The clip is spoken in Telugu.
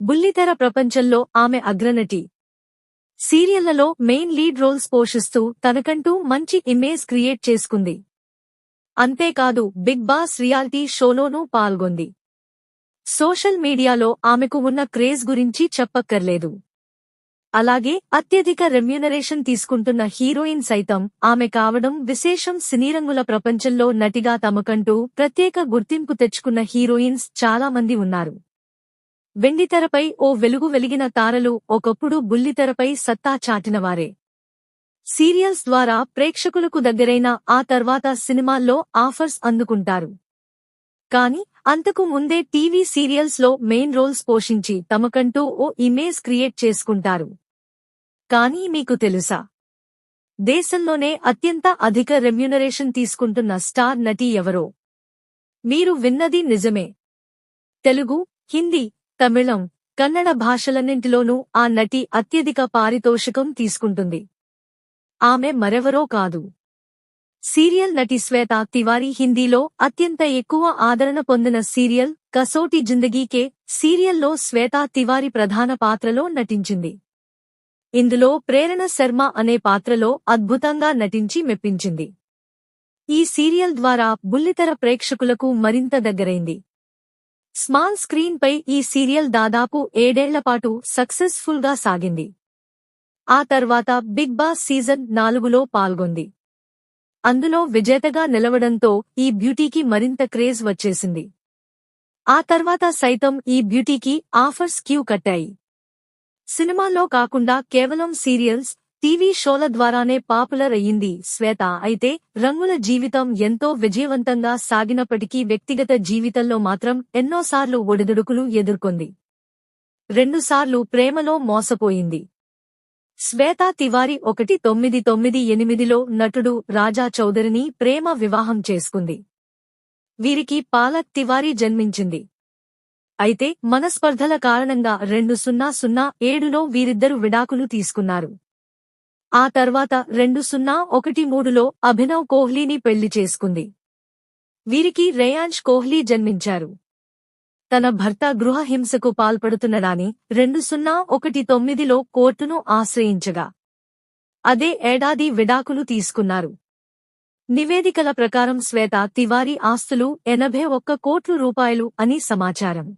బుల్లితెర ప్రపంచంలో ఆమె అగ్రనటి. సీరియళ్ళలో మెయిన్ లీడ్ రోల్స్ పోషిస్తూ తనకంటూ మంచి ఇమేజ్ క్రియేట్ చేసుకుంది. అంతేకాదు బిగ్ బాస్ రియాలిటీ షోలోనూ పాల్గొంది. సోషల్ మీడియాలో ఆమెకు ఉన్న క్రేజ్ గురించి చెప్పక్కర్లేదు. అలాగే అత్యధిక రెమ్యునరేషన్ తీసుకుంటున్న హీరోయిన్ సైతం ఆమె కావడం విశేషం సినీరంగుల ప్రపంచంలో నటిగా తమకంటూ ప్రత్యేక గుర్తింపు తెచ్చుకున్న హీరోయిన్స్ చాలా మంది ఉన్నారు. వెండితెరపై ఓ వెలుగు వెలిగిన తారలు ఒకప్పుడు బుల్లితెరపై సత్తా చాటినవారే. సీరియల్స్ ద్వారా ప్రేక్షకులకు దగ్గరైన ఆ తర్వాత సినిమాల్లో ఆఫర్స్ అందుకుంటారు. కాని అంతకు ముందే టీవీ సీరియల్స్లో మెయిన్ రోల్స్ పోషించి తమకంటూ ఓ ఇమేజ్ క్రియేట్ చేసుకుంటారు. కానీ మీకు తెలుసా? దేశంలోనే అత్యంత అధిక రెమ్యూనరేషన్ తీసుకుంటున్న స్టార్ నటి ఎవరో? మీరు విన్నది నిజమే. తెలుగు హిందీ తమిళం కన్నడ భాషలన్నింటిలోనూ ఆ నటి అత్యధిక పారితోషికం తీసుకుంటుంది. ఆమె మరెవరో కాదు. సీరియల్ నటి శ్వేత తివారీ హిందీలో అత్యంత ఎక్కువ ఆదరణ పొందిన సీరియల్ కసోటి జిందగీకే సీరియల్లో శ్వేతా తివారీ ప్రధాన పాత్రలో నటించింది. ఇందులో ప్రేరణ శర్మ అనే పాత్రలో అద్భుతంగా నటించి మెప్పించింది. ఈ సీరియల్ ద్వారా బుల్లితెర ప్రేక్షకులకు మరింత దగ్గరైంది. స్మాల్ స్క్రీన్ పై ఈ సీరియల్ దాదాపు ఏడేళ్ళపాటు సక్సెస్ఫుల్గా సాగింది. ఆ తర్వాత బిగ్ బాస్ సీజన్ నాలుగులో పాల్గొంది. అందులో విజేతగా నిలవడంతో ఈ బ్యూటీకి మరింత క్రేజ్ వచ్చేసింది. ఆ తర్వాత సైతం ఈ బ్యూటీకి ఆఫర్స్ క్యూ కట్టాయి. సినిమాల్లో కాకుండా కేవలం సీరియల్స్ టీవీ షోల ద్వారానే పాపులర్ అయ్యింది శ్వేత. అయితే రంగుల జీవితం ఎంతో విజయవంతంగా సాగినప్పటికీ వ్యక్తిగత జీవితంలో మాత్రం ఎన్నోసార్లు ఒడిదుడుకులు ఎదుర్కొంది. రెండుసార్లు ప్రేమలో మోసపోయింది. శ్వేత తివారి ఒకటి తొమ్మిది తొమ్మిది ఎనిమిదిలో నటుడు రాజా చౌదరిని ప్రేమ వివాహం చేసుకుంది. వీరికి పాలక్ తివారి జన్మించింది. అయితే మనస్పర్ధల కారణంగా రెండు సున్నా సున్నా ఏడులో వీరిద్దరు విడాకులు తీసుకున్నారు. ఆ తర్వాత రెండు సున్నా ఒకటి మూడులో అభినవ్ కోహ్లీని పెళ్ళి చేసుకుంది. వీరికి రేయాంష్ కోహ్లీ జన్మించారు. తన భర్త గృహ హింసకు పాల్పడుతున్నడాని రెండు సున్నా ఒకటి తొమ్మిదిలో కోర్టును ఆశ్రయించగా అదే ఏడాది విడాకులు తీసుకున్నారు. నివేదికల ప్రకారం శ్వేత తివారీ ఆస్తులు ఎనభై ఒక్క కోట్లు రూపాయలు అని సమాచారం.